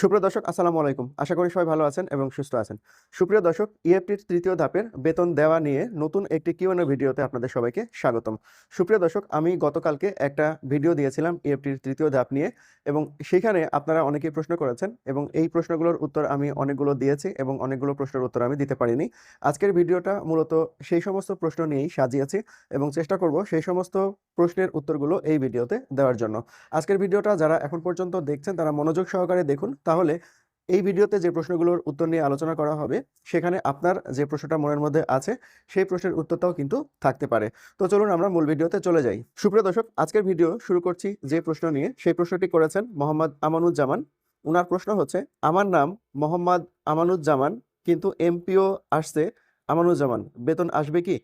সুপ্রিয় দর্শক, আসসালামু আলাইকুম। আশা করি সবাই ভালো আছেন এবং সুস্থ আছেন। সুপ্রিয় দর্শক ইএফটির তৃতীয় ধাপের বেতন দেওয়া নিয়ে নতুন একটি কিউএনএ ভিডিওতে আপনাদের সবাইকে স্বাগতম। সুপ্রিয় দর্শক, আমি গতকালকে একটা ভিডিও দিয়েছিলাম ইএফটির তৃতীয় ধাপ নিয়ে এবং সেখানে আপনারা অনেকেই প্রশ্ন করেছেন এবং এই প্রশ্নগুলোর উত্তর আমি অনেকগুলো দিয়েছি এবং অনেকগুলো প্রশ্নের উত্তর আমি দিতে পারিনি। আজকের ভিডিওটা মূলত সেই সমস্ত প্রশ্ন নিয়েই সাজিয়েছি এবং চেষ্টা করব সেই সমস্ত প্রশ্নের উত্তরগুলো এই ভিডিওতে দেওয়ার জন্য। আজকের ভিডিওটা যারা এখন পর্যন্ত দেখছেন, তারা মনোযোগ সহকারে দেখুন। তাহলে এই ভিডিওতে যে প্রশ্নগুলোর উত্তর নিয়ে আলোচনা করা হবে, সেখানে আপনার যে প্রশ্নটা মনের মধ্যে আছে, সেই প্রশ্নের উত্তরটাও কিন্তু থাকতে পারে। তো চলুন আমরা মূল ভিডিওতে চলে যাই। সুপ্রিয় দর্শক, আজকের ভিডিও শুরু করছি যে প্রশ্ন নিয়ে। সেই প্রশ্নটি করেছেন মোহাম্মদ আমানুজ্জামান। ওনার প্রশ্ন হচ্ছে, আমার নাম মোহাম্মদ আমানুজ্জামান, কিন্তু এমপিও আসছে আমানুজ্জামান। বেতন আসবে কি?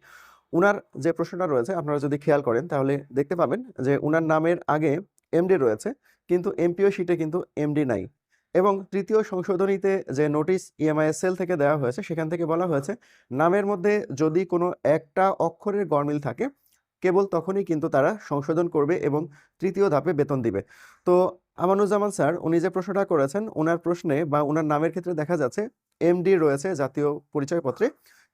উনার যে প্রশ্নটা রয়েছে, আপনারা যদি খেয়াল করেন, তাহলে দেখতে পাবেন যে উনার নামের আগে এমডি রয়েছে, কিন্তু এমপিও শিটে কিন্তু এমডি নাই। এবং তৃতীয় সংশোধনীতে যে নোটিশ ইএমআই সেল থেকে দেওয়া হয়েছে, সেখান থেকে বলা হয়েছে, নামের মধ্যে যদি কোনো একটা অক্ষরের গরমিল থাকে, কেবল তখনই কিন্তু তারা সংশোধন করবে এবং তৃতীয় ধাপে বেতন দিবে। তো আমানুজ্জামান স্যার, উনি যে প্রশ্নটা করেছেন ওনার প্রশ্নে বা ওনার নামের ক্ষেত্রে দেখা যাচ্ছে এমডি রয়েছে জাতীয় পরিচয়পত্রে,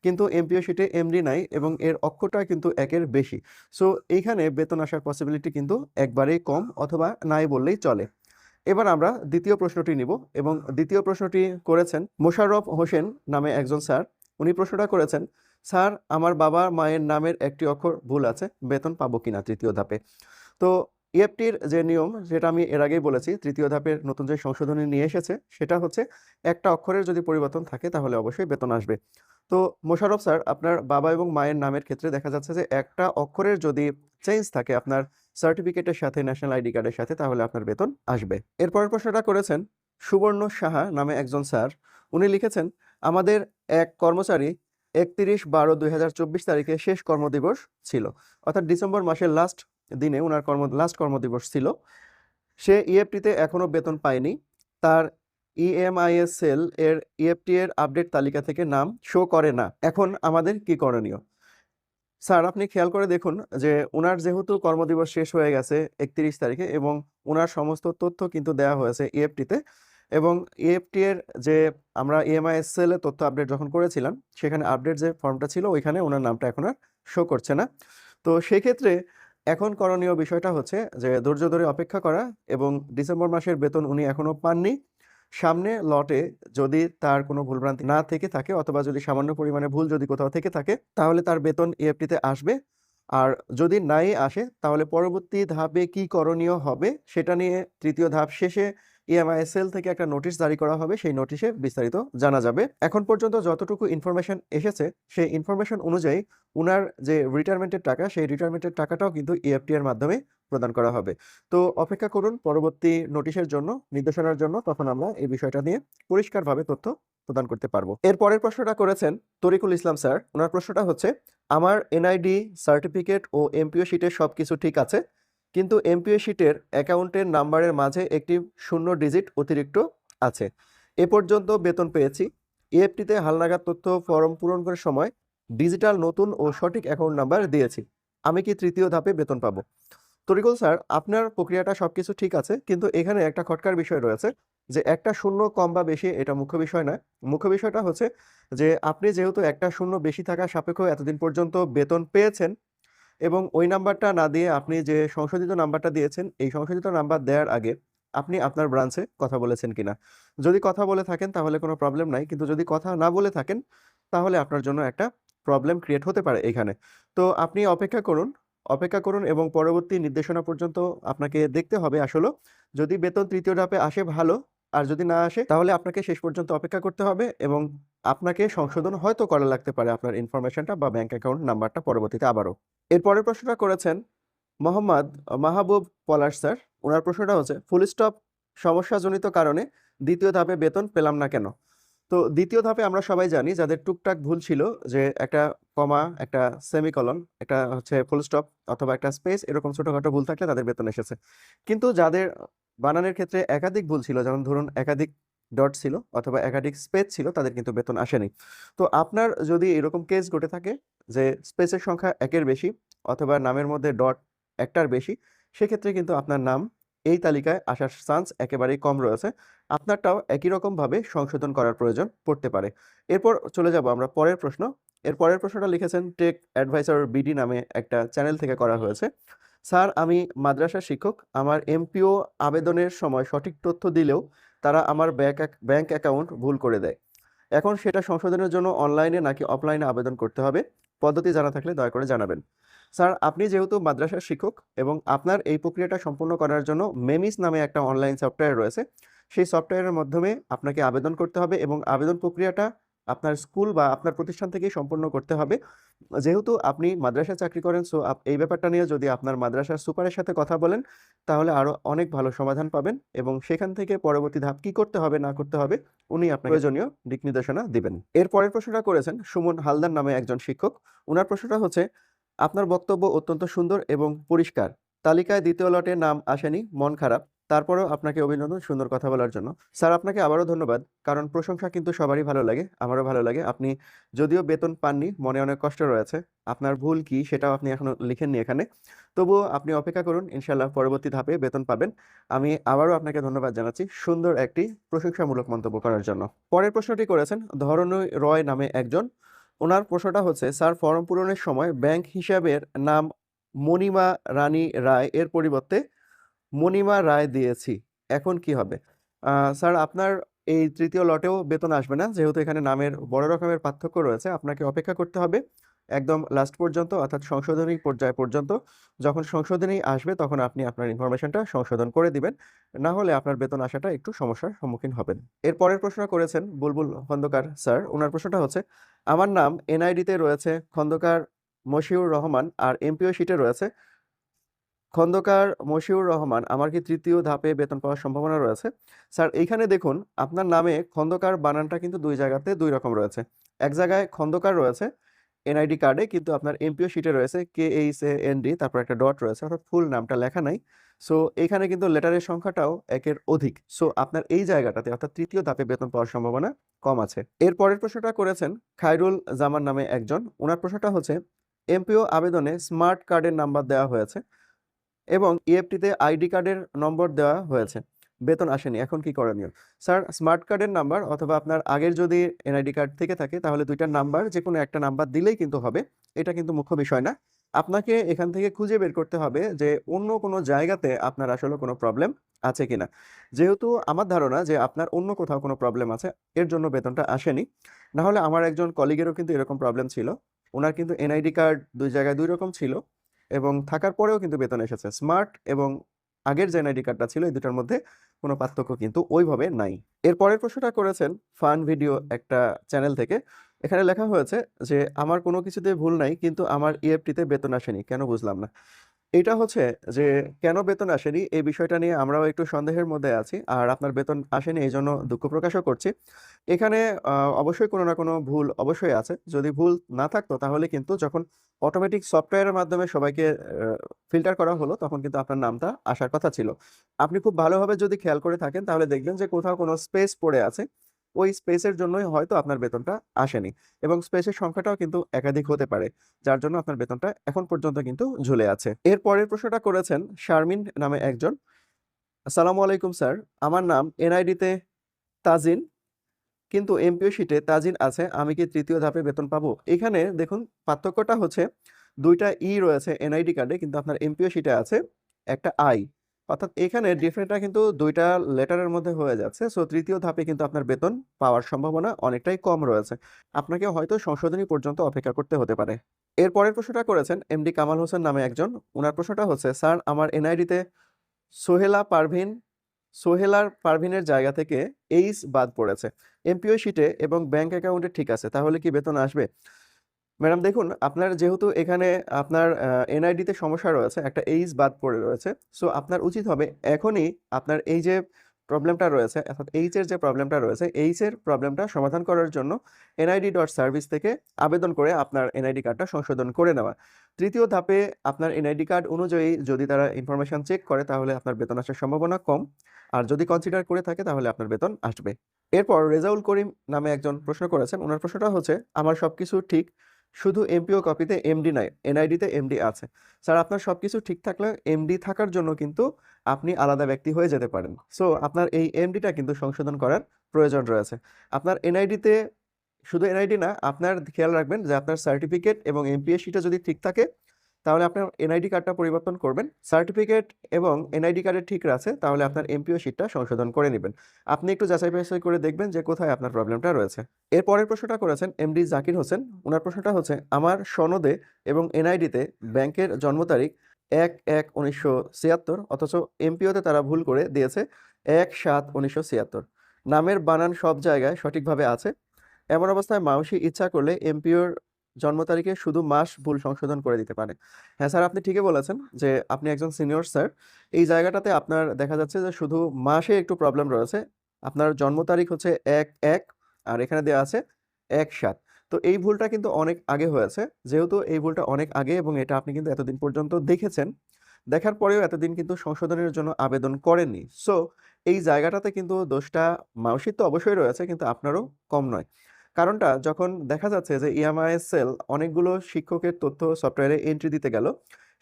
কিন্তু এমপিও শিটে এমডি নাই এবং এর অক্ষরটা কিন্তু একের বেশি। সো এইখানে বেতন আসার পসিবিলিটি কিন্তু একবারেই কম অথবা নাই বললেই চলে। এবার আমরা দ্বিতীয় প্রশ্নটি নিব এবং দ্বিতীয় প্রশ্নটি করেছেন মোশাররফ হোসেন নামে একজন স্যার। উনি প্রশ্নটা করেছেন, স্যার, আমার বাবা মায়ের নামের একটি অক্ষর ভুল আছে, বেতন পাবো কিনা তৃতীয় ধাপে? তো ইএফটির যে নিয়ম, যেটা আমি এর আগেই বলেছি, তৃতীয় ধাপের নতুন যে সংশোধনী নিয়ে এসেছে, সেটা হচ্ছে একটা অক্ষরের যদি পরিবর্তন থাকে, তাহলে অবশ্যই বেতন আসবে। তো মোশাররফ স্যার, আপনার বাবা এবং মায়ের নামের ক্ষেত্রে দেখা যাচ্ছে যে একটা অক্ষরের যদি চেঞ্জ থাকে, আপনার সার্টিফিকেটের সাথে ন্যাশনাল আইডি কার্ডের সাথে তাহলে আপনার বেতন আসবে। এরপরের প্রশ্নটা করেছেন সুবর্ণ সাহা নামে একজন স্যার। উনি লিখেছেন, আমাদের এক কর্মচারী একত্রিশ বারো দুই তারিখে শেষ কর্মদিবস ছিল। অর্থাৎ ডিসেম্বর মাসের লাস্ট দিনে ওনার কর্ম লাস্ট কর্মদিবস ছিল। সে ইএফটিতে এখনও বেতন পায়নি। তার ইএমআইএস সেল এর ইএফটি এর আপডেট তালিকা থেকে নাম শো করে না। এখন আমাদের কি করণীয়? স্যার, আপনি খেয়াল করে দেখুন যে ওনার যেহেতু কর্মদিবস শেষ হয়ে গেছে একত্রিশ তারিখে এবং ওনার সমস্ত তথ্য কিন্তু দেওয়া হয়েছে ইএফটিতে এবং ইএফটি এর যে আমরা ইএমআইএসএল এর তথ্য আপডেট যখন করেছিলাম, সেখানে আপডেট যে ফর্মটা ছিল, ওইখানে ওনার নামটা এখন আর শো করছে না। তো সেক্ষেত্রে এখন করণীয় বিষয়টা হচ্ছে যে ধৈর্য ধরে অপেক্ষা করা এবং ডিসেম্বর মাসের বেতন উনি এখনও পাননি। সামনে লটে যদি তার কোনো ভুলভ্রান্তি না থেকে থাকে অথবা যদি সামান্য পরিমাণে ভুল যদি কোথাও থেকে থাকে, তাহলে তার বেতন ইএফটিতে আসবে। আর যদি নাই আসে, তাহলে পরবর্তী ধাপে কি করণীয় হবে, সেটা নিয়ে তৃতীয় ধাপ শেষে ইএমআইএসএল থেকে একটা নোটিশ জারি করা হবে, সেই নোটিশে বিস্তারিত জানা যাবে। এখন পর্যন্ত যতটুকু ইনফরমেশন এসেছে, সেই ইনফরমেশন অনুযায়ী উনার যে রিটায়ারমেন্টের টাকা, সেই রিটায়ারমেন্টের টাকাটাও কিন্তু ইএফটি এর মাধ্যমে প্রদান করা হবে। তো অপেক্ষা করুন, পরবর্তী নোটিশের জন্য, নির্দেশনার জন্য, তখন আমরা এই বিষয়টা নিয়ে পরিষ্কারভাবে তথ্য প্রদান করতে পারব। এর পরের প্রশ্নটা করেছেন তরিকুল ইসলাম স্যার। ওনার প্রশ্নটা হচ্ছে, আমার এনআইডি সার্টিফিকেট ও এমপিও শিটের সব কিছু ঠিক আছে? কিন্তু এমপিও শিটের অ্যাকাউন্টের নাম্বারের মাঝে একটি শূন্য ডিজিট অতিরিক্ত আছে। এ পর্যন্ত বেতন পেয়েছি। ইএফটিতে হালনাগাদ তথ্য ফর্ম পূরণ করার সময় ডিজিটাল নতুন ও সঠিক অ্যাকাউন্ট নাম্বার দিয়েছি। আমি কি তৃতীয় ধাপে বেতন পাবো? তরিকুল স্যার, আপনার প্রক্রিয়াটা সবকিছু ঠিক আছে, কিন্তু এখানে একটা খটকার বিষয় রয়েছে যে একটা শূন্য কম বা বেশি এটা মুখ্য বিষয় নয়। মুখ্য বিষয়টা হচ্ছে যে আপনি যেহেতু একটা শূন্য বেশি থাকা সাপেক্ষ এতদিন পর্যন্ত বেতন পেয়েছেন এবং ওই নাম্বারটা না দিয়ে আপনি যে সংশোধিত নাম্বারটা দিয়েছেন, এই সংশোধিত নাম্বার দেওয়ার আগে আপনি আপনার ব্রাঞ্চে কথা বলেছেন কিনা। যদি কথা বলে থাকেন তাহলে কোনো প্রবলেম নাই, কিন্তু যদি কথা না বলে থাকেন তাহলে আপনার জন্য একটা প্রবলেম ক্রিয়েট হতে পারে এখানে। তো আপনি অপেক্ষা করুন অপেক্ষা করুন এবং পরবর্তী নির্দেশনা পর্যন্ত আপনাকে দেখতে হবে আসলে যদি বেতন তৃতীয় ধাপে আসে ভালো, আর যদি না আসে তাহলে আপনাকে শেষ পর্যন্ত অপেক্ষা করতে হবে এবং আপনাকে সংশোধন হয়তো করা লাগতে পারে আপনার ইনফরমেশনটা বা ব্যাংক অ্যাকাউন্ট নাম্বারটা পরবর্তীতে আবারও। এর পরের প্রশ্নটা করেছেন মোহাম্মদ মাহবুব পলাশ স্যার। ওনার প্রশ্নটা হচ্ছে, ফুল স্টপ সমস্যাজনিত কারণে দ্বিতীয় ধাপে বেতন পেলাম না কেন? তো দ্বিতীয় ধাপে আমরা সবাই জানি, যাদের টুকটাক ভুল ছিল, যে একটা কমা, একটা সেমিকলন একটা হচ্ছে ফুল স্টপ অথবা একটা স্পেস এরকম ছোটোখাটো ভুল থাকলে তাদের বেতন এসেছে। কিন্তু যাদের বানানের ক্ষেত্রে একাধিক ভুল ছিল, যেমন ধরুন একাধিক ডট ছিল অথবা একাধিক স্পেস ছিল, তাদের কিন্তু বেতন আসেনি। তো আপনার যদি এরকম কেস ঘটে থাকে যে স্পেসের সংখ্যা একের বেশি অথবা নামের মধ্যে ডট একটার বেশি, সেক্ষেত্রে কিন্তু আপনার নাম এই তালিকায় আসার চান্স একেবারেই কম রয়েছে। আপনারটাও একই রকমভাবে সংশোধন করার প্রয়োজন পড়তে পারে। এরপর চলে যাব আমরা পরের প্রশ্ন। এর পরের প্রশ্নটা লিখেছেন টেক অ্যাডভাইসার বিডি নামে একটা চ্যানেল থেকে করা হয়েছে। স্যার, আমি মাদ্রাসা শিক্ষক। আমার এমপিও আবেদনের সময় সঠিক তথ্য দিলেও তারা আমার ব্যাংক ব্যাঙ্ক অ্যাকাউন্ট ভুল করে দেয়। এখন সেটা সংশোধনের জন্য অনলাইনে নাকি অফলাইনে আবেদন করতে হবে, পদ্ধতি জানা থাকলে দয়া করে জানাবেন। স্যার, আপনি যেহেতু মাদ্রাসার শিক্ষক এবং আপনার এই প্রক্রিয়াটা সম্পূর্ণ করার জন্য মেমিস নামে একটা অনলাইন সফটওয়্যার রয়েছে, সেই সফটওয়্যারের মাধ্যমে আপনাকে আবেদন করতে হবে এবং আবেদন প্রক্রিয়াটা আপনার স্কুল বা আপনার প্রতিষ্ঠান থেকেই সম্পূর্ণ করতে হবে। যেহেতু আপনি মাদ্রাসায় চাকরি করেন সো এই ব্যাপারটা নিয়ে যদি আপনার মাদ্রাসার সুপারের সাথে কথা বলেন, তাহলে আরও অনেক ভালো সমাধান পাবেন এবং সেখান থেকে পরবর্তী ধাপ কী করতে হবে, না করতে হবে, উনি আপনাকে প্রয়োজনীয় দিক নির্দেশনা দিবেন। এর পরের প্রশ্নটা করেছেন সুমন হালদার নামে একজন শিক্ষক। ওনার প্রশ্নটা হচ্ছে, আপনার বক্তব্য অত্যন্ত সুন্দর এবং পরিষ্কার। তালিকায় দ্বিতীয় লটে নাম আসেনি, মন খারাপ। তারপরেও আপনাকে অভিনন্দন সুন্দর কথা বলার জন্য। স্যার, আপনাকে আবারও ধন্যবাদ। কারণ প্রশংসা কিন্তু সবারই ভালো লাগে, আমারও ভালো লাগে। আপনি যদিও বেতন পাননি, মনে অনেক কষ্ট রয়েছে। আপনার ভুল কি সেটাও আপনি এখনও লিখেননি এখানে। তবুও আপনি অপেক্ষা করুন ইনশাল্লাহ পরবর্তী ধাপে বেতন পাবেন। আমি আবারও আপনাকে ধন্যবাদ জানাচ্ছি সুন্দর একটি প্রশংসামূলক মন্তব্য করার জন্য। পরের প্রশ্নটি করেছেন ধরণী রয় নামে একজন। ওনার প্রশ্নটা হচ্ছে, স্যার, ফর্ম পূরণের সময় ব্যাংক হিসাবের নাম মণিমা রানী রায় এর পরিবর্তে মণিমা রায় দিয়েছি। এখন কি হবে? স্যার, আপনার এই তৃতীয় লটেও বেতন আসবে না, যেহেতু এখানে নামের বড় রকমের পার্থক্য রয়েছে। আপনাকে অপেক্ষা করতে হবে একদম লাস্ট পর্যন্ত, অর্থাৎ সংশোধনী পর্যায় পর্যন্ত। যখন সংশোধনী আসবে, তখন আপনি আপনার ইনফরমেশনটা সংশোধন করে দিবেন। না হলে আপনার বেতন আসাটা একটু সমস্যার সম্মুখীন হবেন। এর পরের প্রশ্ন করেছেন বুলবুল খন্দকার স্যার। ওনার প্রশ্নটা হচ্ছে, আমার নাম এনআইডিতে রয়েছে, খন্দকার মশিউর রহমান, আর এমপিও শিটে রয়েছে খন্দকার মশিউর রহমান, আমার কি তৃতীয় ধাপে বেতন পাওয়ার সম্ভাবনা রয়েছে? স্যার, এইখানে দেখুন, আপনার নামে খন্দকার বানানটা কিন্তু দুই জায়গাতে দুই রকম রয়েছে। এক জায়গায় খন্দকার রয়েছে, এনআইডি কার্ডে, কিন্তু আপনার এমপিও শিটে রয়েছে K H A N D তারপর একটা ডট রয়েছে, অর্থাৎ ফুল নামটা লেখা নাই। সো এখানে কিন্তু লেটারের সংখ্যাটাও একের অধিক। সো আপনার এই জায়গাটাতে, অর্থাৎ তৃতীয় ধাপে বেতন পাওয়ার সম্ভাবনা কম আছে। এর পরের প্রশ্নটা করেছেন খায়রুল জামান নামে একজন। ওনার প্রশ্নটা হচ্ছে, এমপিও আবেদনে স্মার্ট কার্ডের নাম্বার দেওয়া হয়েছে। এবং ইএফটিতে আইডি কার্ডের নম্বর দেওয়া হয়েছে। বেতন আসেনি, এখন কি করণীয়? স্যার স্মার্ট কার্ডের নাম্বার অথবা আপনার আগের যদি এনআইডি কার্ড থেকে থাকে, তাহলে দুইটার নাম্বার যে কোনো একটা নাম্বার দিলেই কিন্তু হবে। এটা কিন্তু মুখ্য বিষয় না। আপনাকে এখান থেকে খুঁজে বের করতে হবে যে অন্য কোনো জায়গাতে আপনার আসলে কোনো প্রবলেম আছে কিনা। যেহেতু আমার ধারণা যে আপনার অন্য কোথাও কোনো প্রবলেম আছে, এর জন্য বেতনটা আসেনি। না হলে আমার একজন কলিগেরও কিন্তু এরকম প্রবলেম ছিল। ওনার কিন্তু এনআইডি কার্ড দুই জায়গায় দুই রকম ছিল। এবং থাকার পরেও কিন্তু বেতন এসেছে। স্মার্ট এবং আগের যে এনআইডি কার্ডটা ছিল, এই দুটার মধ্যে কোনো পার্থক্য কিন্তু ওইভাবে নাই। এর পরের প্রশ্নটা করেছেন ফান ভিডিও একটা চ্যানেল থেকে। এখানে লেখা হয়েছে যে, আমার কোনো কিছুতে ভুল নাই, কিন্তু আমার ইএফটিতে বেতন আসেনি। কেন বুঝলাম না। এটা হচ্ছে যে, কেন বেতন আসেনি? এই বিষয়টা নিয়ে আমরাও একটু সন্দেহের মধ্যে আছি। আর আপনার বেতন আসেনি, এই জন্য দুঃখ প্রকাশও করছি। এখানে অবশ্যই কোনো না কোনো ভুল অবশ্যই আছে। যদি ভুল না থাকতো, তাহলে কিন্তু যখন অটোমেটিক সফটওয়্যারের মাধ্যমে সবাইকে ফিল্টার করা হলো, তখন কিন্তু আপনার নামটা আসার কথা ছিল। আপনি খুব ভালোভাবে যদি খেয়াল করে থাকেন, তাহলে দেখবেন যে কোথাও কোনো স্পেস পড়ে আছে। ওই স্পেসের জন্যই হয়তো আপনার বেতনটা আসেনি এবং স্পেসের সংখ্যাটাও কিন্তু একাধিক হতে পারে, যার জন্য আপনার বেতনটা এখন পর্যন্ত কিন্তু ঝুলে আছে। এর পরের প্রশ্নটা করেছেন শারমিন নামে একজন। আসসালামু আলাইকুম স্যার, আমার নাম এনআইডিতে তাজিন, কিন্তু এমপিও শিটে তাজিন আছে, আমি কি তৃতীয় ধাপে বেতন পাবো? এখানে দেখুন পার্থক্যটা হচ্ছে দুইটা ই রয়েছে এনআইডি কার্ডে কিন্তু আপনার এমপিও শিটে আছে একটা আই অর্থাৎ এখানে ডিফারেন্টটা কিন্তু দুইটা লেটারের মধ্যে হয়ে যাচ্ছে। সো তৃতীয় ধাপে কিন্তু আপনার বেতন পাওয়ার সম্ভাবনা অনেকটাই কম রয়েছে। আপনাকে হয়তো সংশোধনী পর্যন্ত অপেক্ষা করতে হতে পারে। এর পরের প্রশ্নটা করেছেন এমডি কামাল হোসেন নামে একজন। ওনার প্রশ্নটা হচ্ছে স্যার আমার এনআইডিতে সোহেলা পারভিন সোহেলার পারভিনের জায়গা থেকে এইস বাদ পড়েছে। এমপিও শিটে এবং ব্যাংক অ্যাকাউন্টে ঠিক আছে তাহলে কি বেতন আসবে? ম্যাডাম, দেখুন, আপনার যেহেতু এখানে আপনার এনআইডিতে সমস্যা রয়েছে, একটা এইস বাদ পড়ে রয়েছে সো আপনার উচিত হবে এখনই আপনার এই যে প্রবলেমটা রয়েছে, অর্থাৎ এইচ এর যে প্রবলেমটা রয়েছে এইচ এর প্রবলেমটা সমাধান করার জন্য এনআইডি ডট সার্ভিস থেকে আবেদন করে আপনার এনআইডি কার্ডটা সংশোধন করে নেওয়া। তৃতীয় ধাপে আপনার এনআইডি কার্ড অনুযায়ী যদি তারা ইনফরমেশন চেক করে, তাহলে আপনার বেতন আসার সম্ভাবনা কম, আর যদি কনসিডার করে থাকে, তাহলে আপনার বেতন আসবে। এরপর রেজাউল করিম নামে একজন প্রশ্ন করেছেন, ওনার প্রশ্নটা হচ্ছে, আমার সব কিছু ঠিক শুধু এমপিও কপিতে এমডি নাই এনআইডিতে এমডি আছে। স্যার আপনার সব কিছু ঠিক থাকলে এমডি থাকার জন্য কিন্তু আপনি আলাদা ব্যক্তি হয়ে যেতে পারেন। সো আপনার এই এমডিটা কিন্তু সংশোধন করার প্রয়োজন রয়েছে। আপনার এনআইডিতে শুধু এনআইডি না, আপনার খেয়াল রাখবেন যে আপনার সার্টিফিকেট এবং এমপিএসিটা যদি ঠিক থাকে তাহলে আপনার এনআইডি কার্ডটা পরিবর্তন করবেন সার্টিফিকেট এবং এনআইডি কার্ডের ঠিক আছে, তাহলে আপনার এমপিও শিটটা সংশোধন করে নেবেন। আপনি একটু যাচাই বাছাই করে দেখবেন যে কোথায় আপনার প্রবলেমটা রয়েছে। এর পরের প্রশ্নটা করেছেন এমডি জাকির হোসেন। ওনার প্রশ্নটা হচ্ছে, আমার সনদে এবং এনআইডিতে ব্যাংকের জন্ম তারিখ এক এক উনিশশো ছিয়াত্তর, অথচ এমপিওতে তারা ভুল করে দিয়েছে এক সাত উনিশশো ছিয়াত্তর। নামের বানান সব জায়গায় সঠিকভাবে আছে। এমন অবস্থায় মাউসি ইচ্ছা করলে এমপিওর জন্ম তারিখে শুধু মাস ভুল সংশোধন করে দিতে পারে হ্যাঁ স্যার, আপনি ঠিকই বলেছেন যে আপনি একজন সিনিয়র স্যার। এই জায়গাটাতে আপনার দেখা যাচ্ছে যে শুধু মাসে একটু প্রবলেম রয়েছে। আপনার জন্ম তারিখ হচ্ছে এক এক আর এখানে দেওয়া আছে এক সাত। তো এই ভুলটা কিন্তু অনেক আগে হয়েছে। যেহেতু এই ভুলটা অনেক আগে এবং এটা আপনি কিন্তু এতদিন পর্যন্ত দেখেছেন, দেখার পরেও এতদিন কিন্তু সংশোধনের জন্য আবেদন করেননি। সো এই জায়গাটাতে কিন্তু দোষটা মাউসির তো অবশ্যই রয়েছে, কিন্তু আপনারও কম নয়। কারণটা যখন দেখা যাচ্ছে যে ইএমআই সেল অনেকগুলো শিক্ষকের তথ্য সফটওয়্যারে এন্ট্রি দিতে গেল,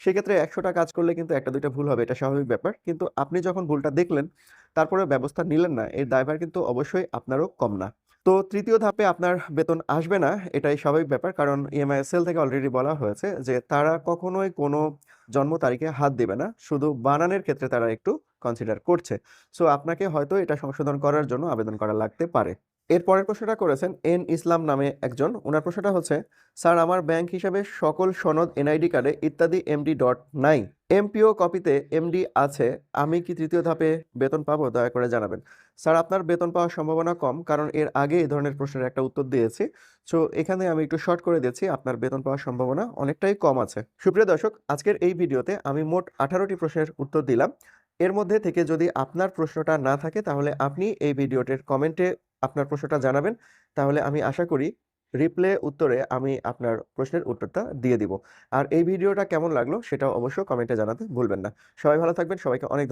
সেক্ষেত্রে একশোটা কাজ করলে কিন্তু একটা দুইটা ভুল হবে, এটা স্বাভাবিক ব্যাপার। কিন্তু আপনি যখন ভুলটা দেখলেন তারপরে ব্যবস্থা নিলেন না, এর দায়ভার কিন্তু অবশ্যই আপনারও কম না। তো তৃতীয় ধাপে আপনার বেতন আসবে না, এটাই স্বাভাবিক ব্যাপার, কারণ ইএমআই সেল থেকে অলরেডি বলা হয়েছে যে তারা কখনোই কোনো জন্ম তারিখে হাত দেবে না, শুধু বানানের ক্ষেত্রে তারা একটু কনসিডার করছে। সো আপনাকে হয়তো এটা সংশোধন করার জন্য আবেদন করা লাগতে পারে। এর পরের প্রশ্নটা করেছেন এন ইসলাম নামে একজন। ওনার প্রশ্নটা হচ্ছে, স্যার, আমার ব্যাংক হিসাবে সকল সনদ, এনআইডি কার্ডে ইত্যাদি এমডি ডট নাই। এমপিও কপিতে এমডি আছে, আমি কি তৃতীয় ধাপে বেতন পাবো? দয়া করে জানাবেন। স্যার, আপনার বেতন পাওয়ার সম্ভাবনা কম, কারণ এর আগে এই ধরনের প্রশ্নের একটা উত্তর দিয়েছি। সো, এখানে আমি একটু শর্ট করে দিয়েছি আপনার বেতন পাওয়ার সম্ভাবনা অনেকটাই কম আছে। সুপ্রিয় দর্শক, আজকের এই ভিডিওতে আমি মোট আঠারোটি প্রশ্নের উত্তর দিলাম। এর মধ্যে থেকে যদি আপনার প্রশ্নটা না থাকে, তাহলে আপনি এই ভিডিওটির কমেন্টে আপনার প্রশ্নটা জানাবেন, তাহলে আমি আশা করি রিপ্লে উত্তরে আমি আপনার প্রশ্নের উত্তরটা দিয়ে দিব। আর এই ভিডিওটা কেমন লাগল সেটাও অবশ্যই কমেন্টে জানাতে ভুলবেন না। সবাই ভালো থাকবেন, সবাইকে অনেক